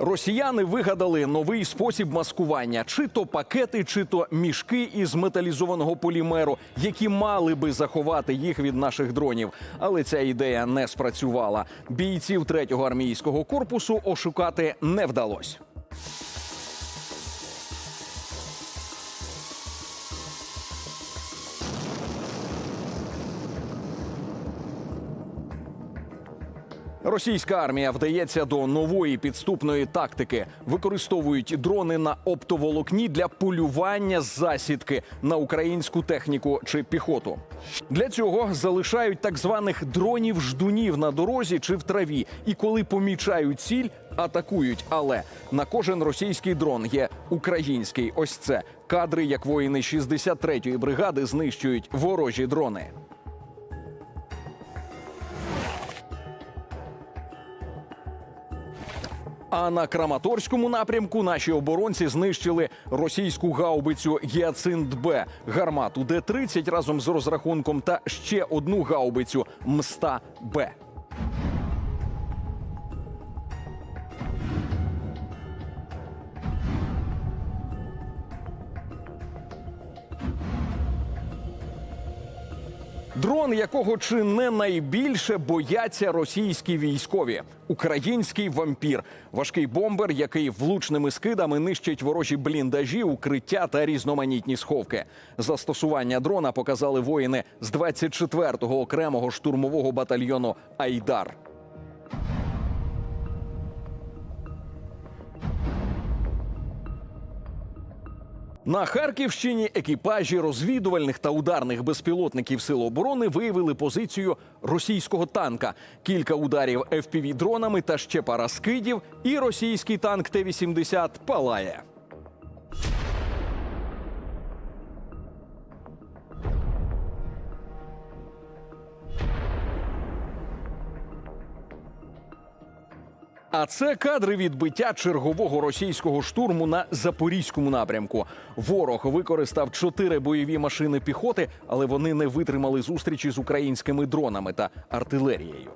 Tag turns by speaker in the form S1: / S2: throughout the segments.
S1: Росіяни вигадали новий спосіб маскування: чи то пакети, чи то мішки із металізованого полімеру, які мали би заховати їх від наших дронів. Але ця ідея не спрацювала. Бійців третього армійського корпусу ошукати не вдалося. Російська армія вдається до нової підступної тактики. Використовують дрони на оптоволокні для полювання з засідки на українську техніку чи піхоту. Для цього залишають так званих дронів ждунів на дорозі чи в траві. І коли помічають ціль, атакують. Але на кожен російський дрон є український. Ось це кадри, як воїни 63-ї бригади знищують ворожі дрони. А на Краматорському напрямку наші оборонці знищили російську гаубицю Гіацинт Б, гармату Д-30 разом з розрахунком та ще одну гаубицю Мста Б. Дрон, якого чи не найбільше бояться російські військові, український вампір, важкий бомбер, який влучними скидами нищить ворожі бліндажі, укриття та різноманітні сховки. Застосування дрона показали воїни з 24-го окремого штурмового батальйону Айдар. На Харківщині екіпажі розвідувальних та ударних безпілотників Сил оборони виявили позицію російського танка. Кілька ударів fpv дронами та ще пара скидів, і російський танк Т-80 палає. А це кадри відбиття чергового російського штурму на запорізькому напрямку. Ворог використав чотири бойові машини піхоти, але вони не витримали зустрічі з українськими дронами та артилерією.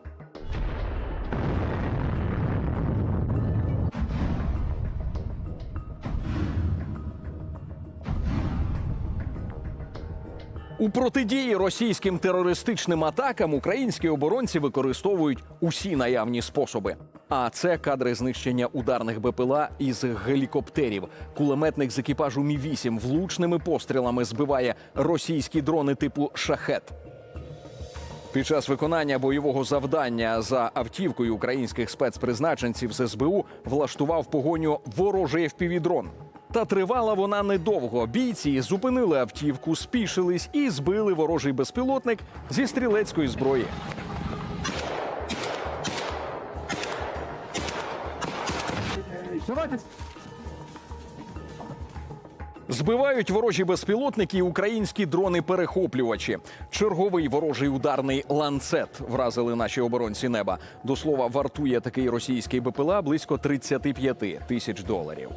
S1: У протидії російським терористичним атакам українські оборонці використовують усі наявні способи. А це кадри знищення ударних БПЛА із гелікоптерів. Кулеметник з екіпажу Мі 8 влучними пострілами збиває російські дрони типу шахет. Під час виконання бойового завдання за автівкою українських спецпризначенців з СБУ влаштував погоню ворожий FPV-дрон. Та тривала вона недовго. Бійці зупинили автівку, спішились і збили ворожий безпілотник зі стрілецької зброї. Збивають ворожі безпілотники і українські дрони-перехоплювачі. Черговий ворожий ударний ланцет вразили наші оборонці неба. До слова, вартує такий російський БПЛА близько 35 тисяч доларів.